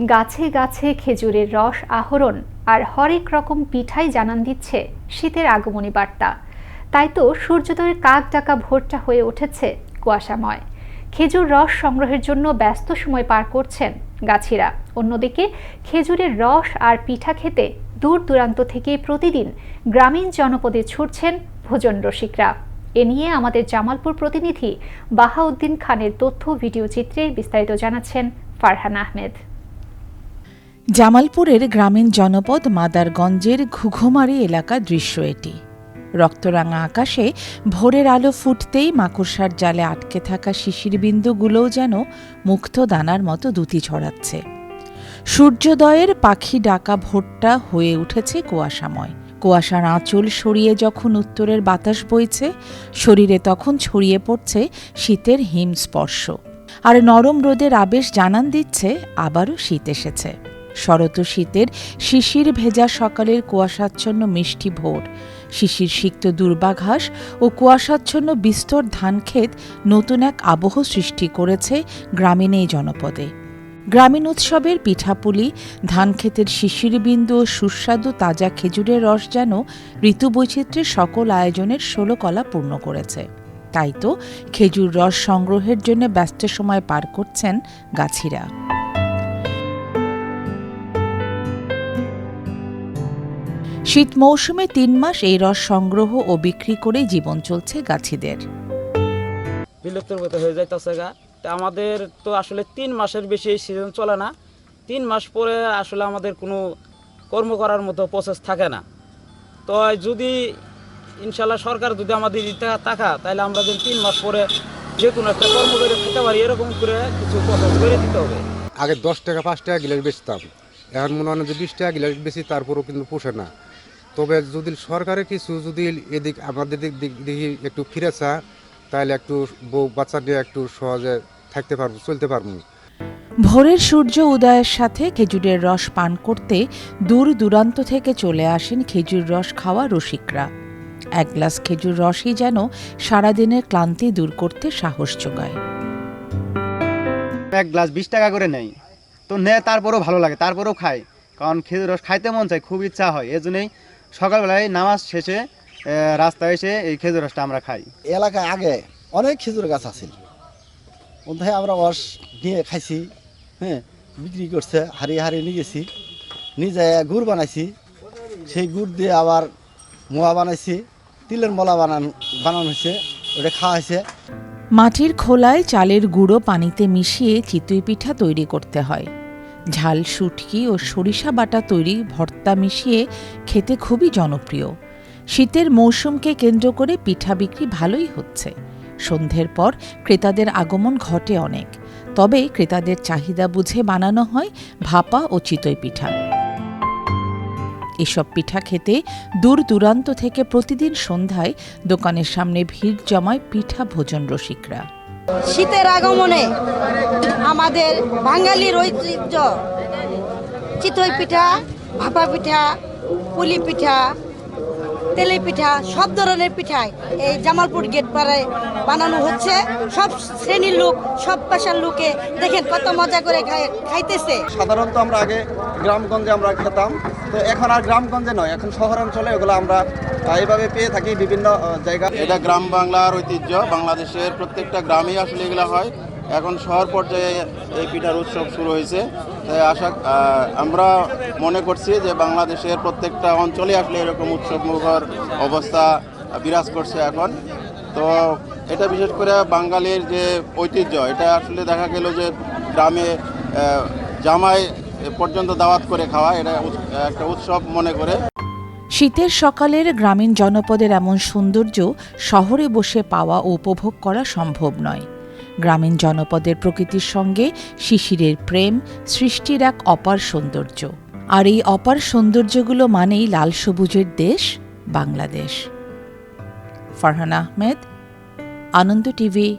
গাছে গাছে খেজুরের রস আহরণ আর হরেক রকম পিঠাই জানান দিচ্ছে শীতের আগমনী বার্তা। তাই তো সূর্যোদয়ের কাক ডাকা ভোরটা হয়ে উঠেছে কুয়াশাময়। খেজুর রস সংগ্রহের জন্য ব্যস্ত সময় পার করছেন গাছিরা। অন্যদিকে খেজুরের রস আর পিঠা খেতে দূর দূরান্ত থেকে প্রতিদিন গ্রামীণ জনপদে ছুটছেন ভোজন রসিকরা। এ নিয়ে আমাদের জামালপুর প্রতিনিধি বাহাউদ্দিন খানের তথ্য ভিডিও চিত্রে বিস্তারিত জানাচ্ছেন ফারহান আহমেদ। জামালপুরের গ্রামীণ জনপদ মাদারগঞ্জের ঘুঘুমারি এলাকা দৃশ্য এটি। রক্তরাঙা আকাশে ভোরের আলো ফুটতেই মাকড়সার জালে আটকে থাকা শিশির বিন্দুগুলোও যেন মুক্ত দানার মতো দুতি ছড়াচ্ছে। সূর্যোদয়ের পাখি ডাকা ভোরটা হয়ে উঠেছে কুয়াশাময়। কুয়াশার আঁচল সরিয়ে যখন উত্তরের বাতাস বইছে, শরীরে তখন ছড়িয়ে পড়ছে শীতের হিম স্পর্শ আর নরম রোদের আবেশ জানান দিচ্ছে, আবারও শীত এসেছে। শরত শীতের শিশির ভেজা সকালের কুয়াশাচ্ছন্ন মিষ্টি ভোর। শিশির সিক্ত দুর্বাঘাস ও কুয়াশাচ্ছন্ন বিস্তর ধানক্ষেত নতুন এক আবহ সৃষ্টি করেছে গ্রামীণ এই জনপদে। গ্রামীণ উৎসবের পিঠাপুলি, ধানক্ষেতের শিশির বিন্দু ও সুস্বাদু তাজা খেজুরের রস যেন ঋতুবৈচিত্র্যের সকল আয়োজনের ষোলো কলা পূর্ণ করেছে। তাই তো খেজুর রস সংগ্রহের জন্য ব্যস্ত সময় পার করছেন গাছিরা। শীত মৌসুমে তিন মাস এই রস সংগ্রহ ও বিক্রি করে জীবন চলছে গাছিদের। বিলুপ্তের মতো হয়ে যাইতেছে গা। তা আমাদের তো আসলে তিন মাসের বেশি এই সিজন চলে না। তিন মাস পরে আসলে আমাদের কোনো কর্ম করার মতো প্রসেস থাকে না। তো যদি ইনশাল্লাহ সরকার যদি আমাদের দিতে টাকা তাহলে আমরা যদি তিন মাস পরে যে কোনো একটা কর্ম করে খেতে পারি এরকম করে কিছু প্রসেস করে দিতে হবে। আগে দশ টাকা পাঁচ টাকা গিলাস বেচতাম। এখন মনে হয় যে বিশ টাকা গিলাস বেশি তারপরেও কিন্তু পোষে না। তবে যদি সরকারের কিছু যদি এদিক আমাদের দিক দিক দেখি একটু ফিরে চা তাহলে একটু বউ বাচ্চা নিয়ে একটু সহজে থাকতে পারব চলতে পারব। ভোরের সূর্য উদয়ের সাথে খেজুরের রস পান করতে দূর দূরান্ত থেকে চলে আসেন খেজুর রস খাওয়া রসিকরা। এক গ্লাস খেজুর রসই যেন সারাদিনের ক্লান্তি দূর করতে সাহস যোগায়। এক গ্লাস বিশ টাকা করে নেই। তো নেয় তারপরেও ভালো লাগে তারপরেও খাই কারণ খেজুর রস খাইতে মন চায় খুব ইচ্ছা হয়। এজন্যই সকালবেলায় নামাজ শেষে রাস্তায় এসে এই খেজুর রসটা আমরা খাই। এলাকায় আগে অনেক খেজুর গাছ আছিল। মধ্যে আমরা রস নিয়ে খাইছি হ্যাঁ বিক্রি করছে হারিয়ে হারিয়ে নিয়ে গেছি। নিজে গুড় বানাইছি সেই গুড় দিয়ে আবার মোয়া বানাইছি তিলের মলা বানান বানানো হয়েছে ওটা খাওয়া হয়েছে। মাটির খোলায় চালের গুঁড়ো পানিতে মিশিয়ে চিতই পিঠা তৈরি করতে হয়। ঝাল, শুটকি ও সরিষা বাটা তৈরি ভর্তা মিশিয়ে খেতে খুবই জনপ্রিয়। শীতের মৌসুমকে কেন্দ্র করে পিঠা বিক্রি ভালোই হচ্ছে। সন্ধ্যের পর ক্রেতাদের আগমন ঘটে অনেক। তবে ক্রেতাদের চাহিদা বুঝে বানানো হয় ভাপা ও চিতই পিঠা। এসব পিঠা খেতে দূর দূরান্ত থেকে প্রতিদিন সন্ধ্যায় দোকানের সামনে ভিড় জমায় পিঠা ভোজন রসিকরা। শীতের আগমনে আমাদের বাঙালির ঐতিহ্য চিতই পিঠা ভাপা পিঠা পুলি পিঠা তেলে পিঠা সব ধরনের পিঠাই এই জামালপুর গেট পাড়ায় বানানো হচ্ছে। সব শ্রেণির লোক সব পেশার লোকে দেখেন কত মজা করে খাই- খাইতেছে। সাধারণত আমরা আগে গ্রামগঞ্জে আমরা খেতাম। তো এখন আর গ্রামগঞ্জে নয় এখন শহরাঞ্চলে এগুলো আমরা এইভাবে পেয়ে থাকি বিভিন্ন জায়গা। এটা গ্রাম বাংলার ঐতিহ্য। বাংলাদেশের প্রত্যেকটা গ্রামেই আসলে এগুলো হয়। এখন শহর পর্যায়ে এই পিঠার উৎসব শুরু হয়েছে। তাই আশা আমরা মনে করছি যে বাংলাদেশের প্রত্যেকটা অঞ্চলে আসলে এরকম উৎসব মুখর অবস্থা বিরাজ করছে এখন। তো এটা বিশেষ করে বাঙালির যে ঐতিহ্য, এটা আসলে দেখা গেল যে গ্রামে জামাই পর্যন্ত দাওয়াত করে খাওয়া, এটা একটা উৎসব মনে করে। শীতের সকালের গ্রামীণ জনপদের এমন সৌন্দর্য শহরে বসে পাওয়া ও উপভোগ করা সম্ভব নয়। গ্রামীণ জনপদের প্রকৃতির সঙ্গে শিশিরের প্রেম, সৃষ্টির এক অপার সৌন্দর্য। আর এই অপার সৌন্দর্যগুলো মানেই লাল সবুজের দেশ, বাংলাদেশ। ফারহান আহমেদ, আনন্দ টিভি